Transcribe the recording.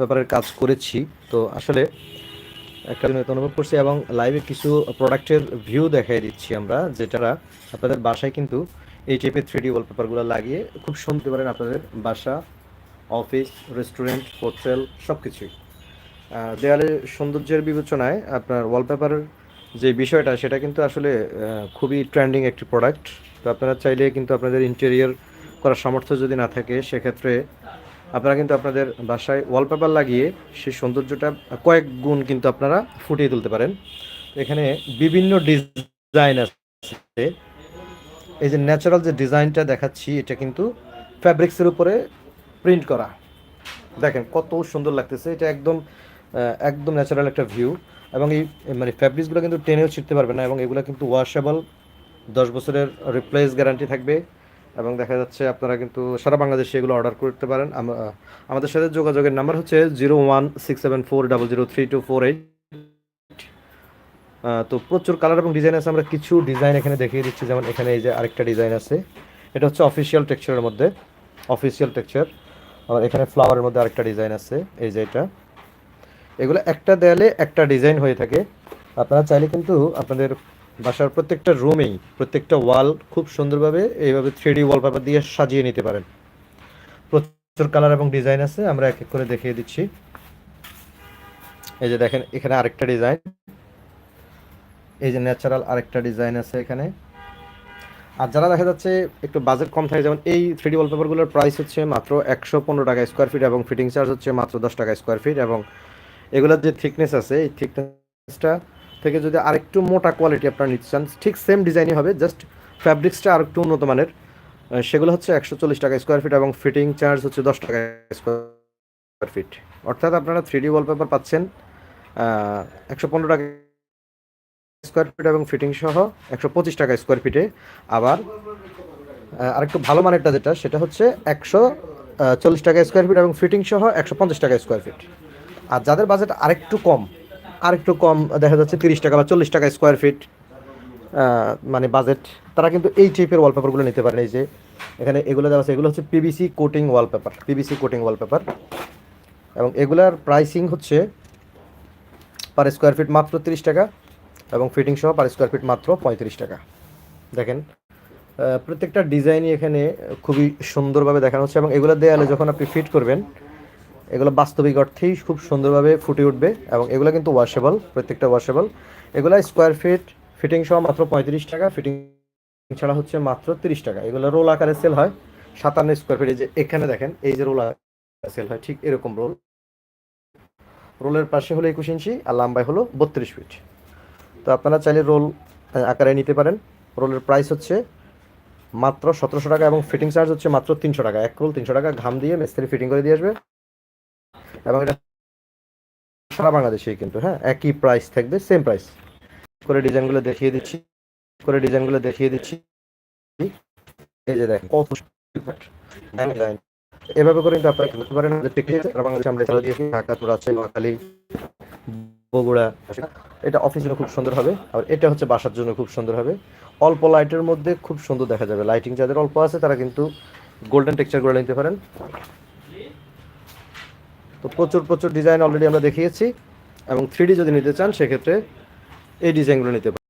পেপারের কাজ করেছি। তো আসলে একটা অনুভব করছি এবং লাইভে কিছু প্রোডাক্টের ভিউ দেখাই দিচ্ছি আমরা, যেটা আপনাদের বাসায় কিন্তু এই টাইপের থ্রি ডি ওয়ালপেপারগুলো লাগিয়ে খুব শুনতে পারেন আপনাদের বাসা অফিস রেস্টুরেন্ট হোটেল সব কিছুই দেয়ালে সৌন্দর্যের বিবেচনায় আপনার ওয়ালপেপারের যে বিষয়টা, সেটা কিন্তু আসলে খুবই ট্রেন্ডিং একটি প্রোডাক্ট তো আপনারা চাইলে কিন্তু আপনাদের ইন্টেরিয়র করার সামর্থ্য যদি না থাকে, সেক্ষেত্রে আপনারা কিন্তু আপনাদের বাসায় ওয়ালপেপার লাগিয়ে সেই সৌন্দর্যটা কয়েক গুণ কিন্তু আপনারা ফুটিয়ে তুলতে পারেন। এখানে বিভিন্ন ডিজাইন আছে। এই যে ন্যাচারাল যে ডিজাইনটা দেখাচ্ছি, এটা কিন্তু ফ্যাব্রিক্সের উপরে প্রিন্ট করা। দেখেন কত সুন্দর লাগতেছে, এটা একদম একদম ন্যাচারাল একটা ভিউ এবং এই মানে ফ্যাব্রিক্সগুলো কিন্তু টেনেও ছিটতে পারবে না, এবং এগুলো কিন্তু ওয়াশেবল দশ বছরের রিপ্লেস গ্যারান্টি থাকবে। এবং দেখা যাচ্ছে আপনারা কিন্তু সারা বাংলাদেশে এগুলো অর্ডার করতে পারেন। আমাদের সাথে যোগাযোগের নাম্বার হচ্ছে zero one six seven four double zero three two four eight তো প্রচুর কালার এবং ডিজাইন আছে, আমরা কিছু ডিজাইন এখানে দেখিয়ে দিচ্ছি। যেমন এখানে এই যে আরেকটা ডিজাইন আছে, এটা হচ্ছে অফিসিয়াল টেক্সচারের মধ্যে অফিসিয়াল টেক্সচার আবার এখানে ফ্লাওয়ারের মধ্যে আরেকটা ডিজাইন আছে, এই যে এটা। এগুলো একটা দেয়ালে একটা ডিজাইন হয়ে থাকে। আপনারা চাইলে কিন্তু আপনাদের বাসার প্রত্যেকটা রুমেই প্রত্যেকটা ওয়াল খুব সুন্দরভাবে এইভাবে থ্রি ডি ওয়ালপেপার দিয়ে সাজিয়ে নিতে পারেন। প্রচুর কালার এবং ডিজাইন আছে, আমরা এক এক করে দেখিয়ে দিচ্ছি। এই যে দেখেন, এখানে আরেকটা ডিজাইন এই যে ন্যাচারাল আরেকটা ডিজাইন আছে এখানে। আর যারা দেখা যাচ্ছে একটু বাজেট কম থাকে, যেমন এই থ্রি ডি ওয়ালপেপারগুলোর প্রাইস হচ্ছে মাত্র একশো পনেরো টাকা স্কোয়ার ফিট এবং ফিটিং চার্জ হচ্ছে মাত্র দশ টাকা স্কোয়ার ফিট এবং এগুলোর যে থিকনেস আছে, এই থিকনেসটা থেকে যদি আরেকটু মোটা কোয়ালিটি আপনারা নিতে চান, ঠিক সেম ডিজাইনই হবে জাস্ট ফ্যাব্রিক্সটা আর একটু উন্নত মানের। সেগুলো হচ্ছে একশো চল্লিশ টাকা স্কোয়ার ফিট এবং ফিটিং চার্জ হচ্ছে দশ টাকা স্কোয়ার ফিট অর্থাৎ আপনারা থ্রি ডি ওয়ালপেপার পাচ্ছেন একশো পনেরো টাকা স্কোয়ার ফিট এবং ফিটিং সহ একশো পঁচিশ টাকা স্কোয়ার ফিটে আবার আরেকটু ভালো মানেরটা যেটা, সেটা হচ্ছে একশো চল্লিশ টাকা স্কোয়ার ফিট এবং ফিটিং সহ একশো পঞ্চাশ টাকা স্কোয়ার ফিট আর যাদের বাজেট আরেকটু কম আরেকটু কম, দেখা যাচ্ছে তিরিশ টাকা বা চল্লিশ টাকা স্কোয়ার ফিট মানে বাজেট তারা কিন্তু এই টাইপের ওয়ালপেপারগুলো নিতে পারেন। এই যে এখানে এগুলো দেওয়া আছে, এগুলো হচ্ছে PBC coating wallpaper PBC coating wallpaper এবং এগুলার প্রাইসিং হচ্ছে পার স্কোয়ার ফিট মাত্র তিরিশ টাকা এবং ফিটিং সহ পার স্কোয়ার ফিট মাত্র পঁয়ত্রিশ টাকা। দেখেন প্রত্যেকটা ডিজাইনই এখানে খুবই সুন্দরভাবে দেখানো হচ্ছে এবং এগুলো দেয়ালে যখন আপনি ফিট করবেন এগুলো বাস্তবিক অর্থেই খুব সুন্দরভাবে ফুটে উঠবে এবং এগুলো কিন্তু ওয়াশেবল প্রত্যেকটা ওয়াশেবল এগুলো স্কোয়ার ফিট ফিটিং সহ মাত্র পঁয়ত্রিশ টাকা ফিটিং ছাড়া হচ্ছে মাত্র তিরিশ টাকা। এগুলো রোল আকারে সেল হয়, সাতান্ন স্কোয়ার ফিট যে এখানে দেখেন, এই যে রোল সেল হয়, ঠিক এরকম রোল রোলের পাশে হলো একুশ ইঞ্চি, আর লম্বায় হলো বত্রিশ ফিট তো আপনারা চাইলে রোল আকারে নিতে পারেন। রোলের প্রাইস হচ্ছে মাত্র সতেরোশো টাকা এবং ফিটিং চার্জ হচ্ছে মাত্র তিনশো টাকা। এক রোল তিনশো টাকা ঘাম দিয়ে মিস্ত্রি ফিটিং করে দিয়ে আসবে। এবং এটা সারা বাংলাদেশেই কিন্তু হ্যাঁ? একই প্রাইস থাকবে সেম প্রাইস করে ডিজাইনগুলো দেখিয়ে দিচ্ছি, করে ডিজাইনগুলো দেখিয়ে দিচ্ছি। এই যে দেখেন, কত এভাবে করে কিন্তু আপনারা করতে পারেন। সারা বাংলাদেশে আমরা চালু দিয়েছি ঢাকা আছে নোয়াখালী, বগুড়া, এটা অফিসের জন্য খুব সুন্দর হবে। আর এটা হচ্ছে বাসার জন্য খুব সুন্দর হবে। অল্প লাইটের মধ্যে খুব সুন্দর দেখা যাবে। লাইটিং যাদের অল্প আছে, তারা কিন্তু গোল্ডেন টেক্সচার করে নিতে পারেন। তো প্রচুর প্রচুর ডিজাইন অলরেডি আমরা দেখিয়েছি এবং থ্রি যদি নিতে চান, সেক্ষেত্রে এই ডিজাইনগুলো নিতে পারেন।